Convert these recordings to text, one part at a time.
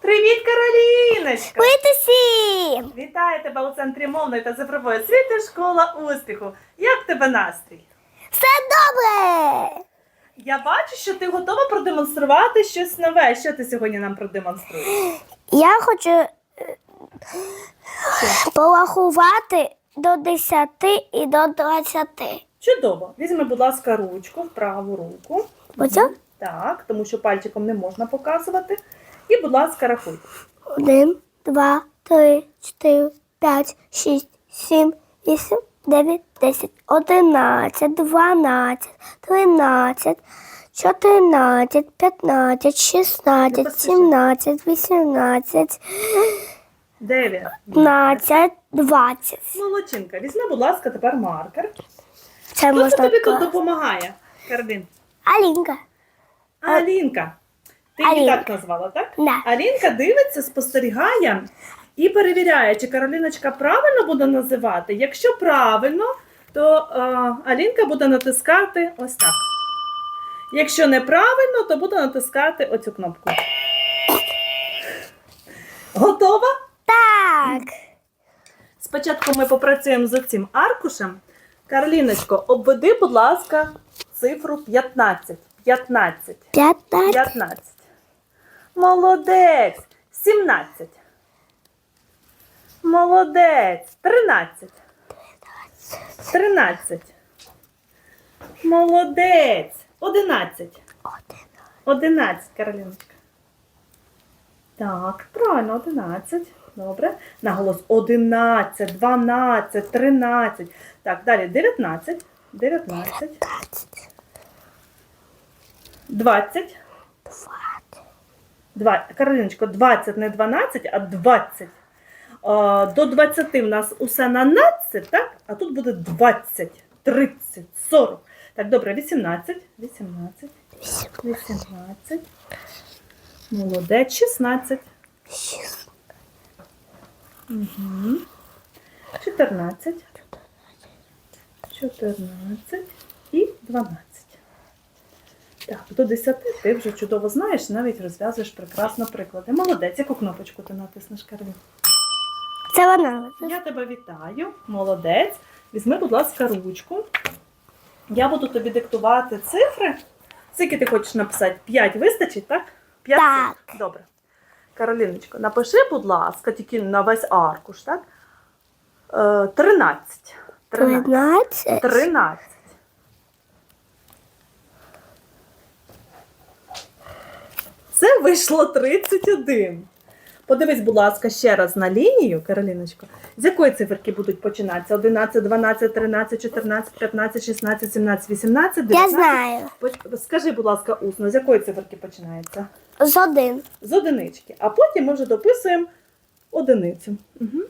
Привіт, Кароліночка! Привіт усім! Вітаю тебе у центрі мовної та цифрової освіти школа успіху. Як тебе настрій? Все добре! Я бачу, що ти готова продемонструвати щось нове. Що ти сьогодні нам продемонструєш? Я хочу е, порахувати до 10 і до 20. Чудово. Візьми, будь ласка, ручку в праву руку. Оцю? Так, тому що пальчиком не можна показувати. І, будь ласка, рахуй. 1, 2, 3, 4, 5, 6, 7, 8, 9, 10, 11, 12, 13, 14, 15, 16, 17, 18, 9. 15, 20. Молодчинка. Візьми, будь ласка, тепер маркер. Це Хто це тобі тут допомагає, Каролін? Алінка. Алінка. Ти її Алінка. так назвала, так? Да. Алінка дивиться, спостерігає і перевіряє, чи Кароліночка правильно буде називати. Якщо правильно, то е, Алінка буде натискати ось так. Якщо неправильно, то буде натискати оцю кнопку. Готова? Так. Спочатку ми попрацюємо з цим аркушем. Кароліночко, обведи, будь ласка, цифру 15. 15. 15, 15. Молодець. 17. Молодець. 13. 13. Молодець. 11. 11, Кароліночка. Так, правильно, 11. Добре. Наголос 11, 12, 13. Так, далі 19. 19. 20. 20. Два, Кароліночко, 20 не 12, а 20. А, до 20 в нас усе на надцять, так? А тут буде 20, 30, 40. Так, добре, 18, 18, 18. Молодець, 16. Угу. 14. 14 і 12. Так, до 10 ти вже чудово знаєш, навіть розв'язуєш прекрасно приклади. Молодець, яку кнопочку ти натиснеш, Карлін? Це вона. Я тебе вітаю, молодець. Візьми, будь ласка, ручку. Я буду тобі диктувати цифри. Скільки ти хочеш написати? 5 вистачить, так? 5 Так. цифр. Добре. Кароліночко, напиши, будь ласка, тільки на весь аркуш, так? Е, 13. 13. 13. 13. Це вийшло 31. Подивись, будь ласка, ще раз на лінію, Кароліночко. З якої циферки будуть починатися? 11, 12, 13, 14, 15, 16, 17, 18, 19. Я знаю. Скажи, будь ласка, усно, з якої циферки починається? З один. З одинички. А потім ми вже дописуємо одиницю. Угу.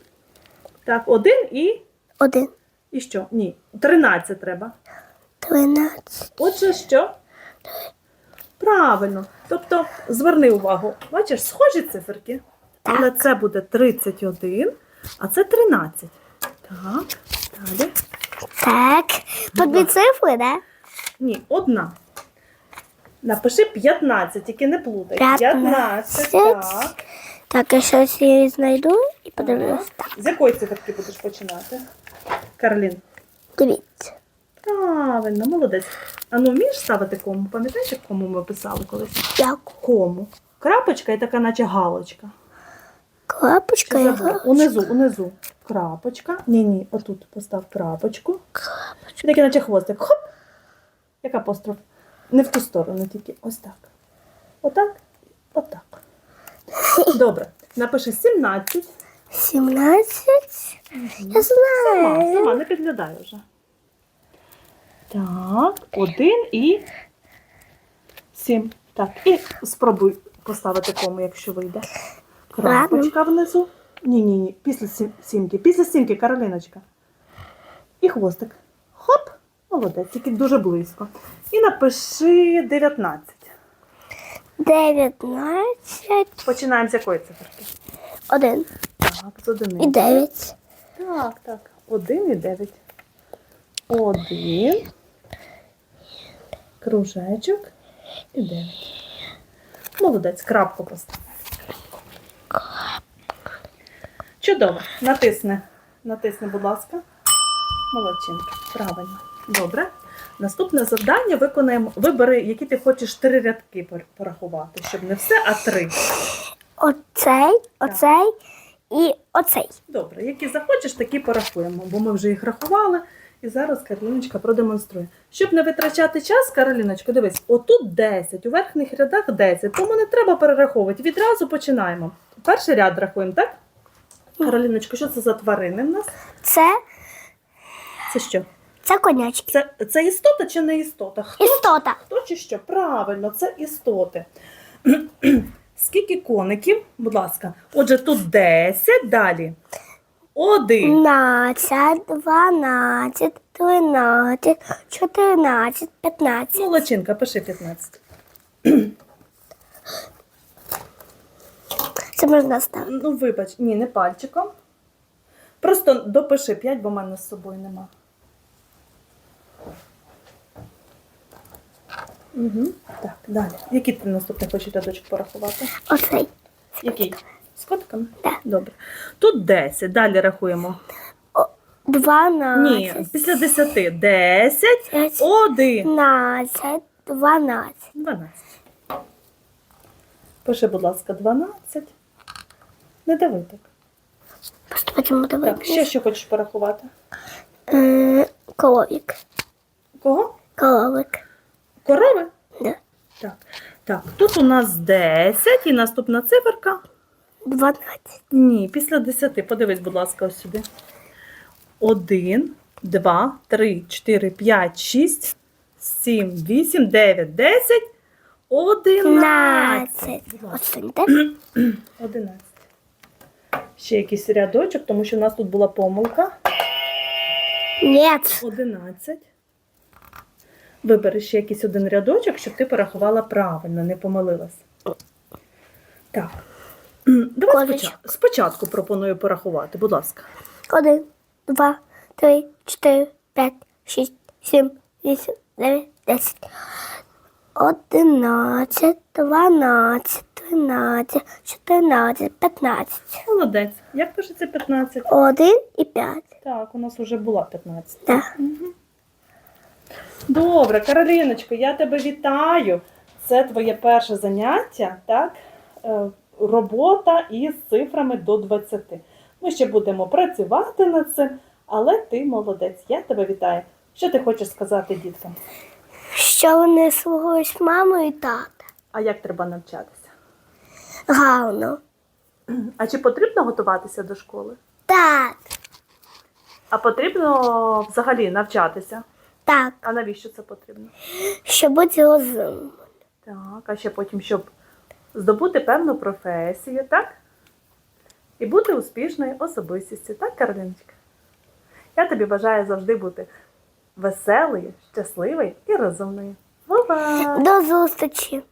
Так, один і. Один. І що? Ні. 13 треба. 13. Отже, що? Правильно. Тобто, зверни увагу, бачиш, схожі циферки. Але це буде 31, а це 13. Так, далі. Так. По дві цифри, да? Ні, одна. Напиши 15, тільки не плутай. 15. 15, так. Так, я щось її знайду і подивлюсь. Ага. З якої циферки будеш починати? Карлін. Дивіться. Правильно, молодець. А ну вмієш ставити кому? Пам'ятаєш, як кому ми писали колись? Як Кому. Крапочка і така, наче галочка. клапочка Чи і забула? Унизу, унизу. Крапочка. Ні, ні, отут постав крапочку. І такий наче хвостик. Хоп! Як апостроф. Не в ту сторону, тільки ось так. Отак. Отак. Добре. Напиши 17. 17. Я Сама, сама, не підглядай вже. Так, один і сім. Так, і спробуй поставити кому, якщо вийде. Крапочка внизу. Ні, ні. Після сімки. Після сімки, Кароліночка. І хвостик. Хоп! Молодець, тільки дуже близько. І напиши 19. 19. Починаємо з якої циферки? 1. Так, з одиниці. І 9. Так, так. Один і дев'ять. Один. Кружечок і дев'ять. Молодець, крапку постав. Чудово. Натисни. Натисни, будь ласка. Молодчинка. Правильно. Добре. Наступне завдання виконаємо. Вибери, які ти хочеш три рядки порахувати, щоб не все, а три. Оцей, оцей і оцей. Добре, які захочеш, такі порахуємо, бо ми вже їх рахували. І зараз Кароліночка продемонструє. Щоб не витрачати час, Кароліночко, дивись, отут 10, у верхніх рядах 10, тому не треба перераховувати. Відразу починаємо. Перший ряд рахуємо, так? Кароліночко, що це за тварини в нас? Це, Це що? це конячки. Це, це істота чи не істота? Хто, Істота. хто чи що? Правильно, це істоти. Скільки коників? Будь ласка. Отже, тут 10, далі. Один. 12, 12, 13, 14, 15. Молодчинка, пиши 15. Це можна ставити. Ну, вибач, ні, не пальчиком. Просто допиши 5, бо в мене з собою нема. Угу. Так, далі. Який ти наступний хочеш рядочок порахувати? Оцей. Який? З котками? Так. Добре. Тут 10. Далі рахуємо. 12, Ні, після 10. 10, 1, 15, 12. 12. Пиши, будь ласка, 12. Не дави так. Просто потім буде Так, ще що хочеш порахувати? Е, Коловик. Кого? Коловик. Корови? Да. Так. Так, тут у нас 10 і наступна циферка. 12. Ні, після 10. Подивись, будь ласка, ось сюди. 1, 2, 3, 4, 5, 6, 7, 8, 9, 10, 11. 15. Будь ласка, Оціньте. 11. Ще якийсь рядочок, тому що у нас тут була помилка. Ні. 11. Вибери ще якийсь один рядочок, щоб ти порахувала правильно, не помилилась. Так. Давай спочатку, спочатку пропоную порахувати, будь ласка. 1, 2, 3, 4, 5, 6, 7, 8, 9, 10. 11, 12, 13, 14, 15. Молодець. Як пишеться 15? 1 і 5. Так, у нас вже була 15. Так. Добре, Кароліночко, я тебе вітаю. Це твоє перше заняття, так? Робота із цифрами до 20. Ми ще будемо працювати над цим, але ти молодець. Я тебе вітаю. Що ти хочеш сказати діткам? Що вони слугують маму і тата? А як треба навчатися? Гарно. А чи потрібно готуватися до школи? Так. А потрібно взагалі навчатися? Так. А навіщо це потрібно? Щоб бути розумним. Так, а ще потім, щоб здобути певну професію, так? І бути успішною особистістю, так, Кароліночка? Я тобі бажаю завжди бути веселою, щасливою і розумною. Бувай! До зустрічі.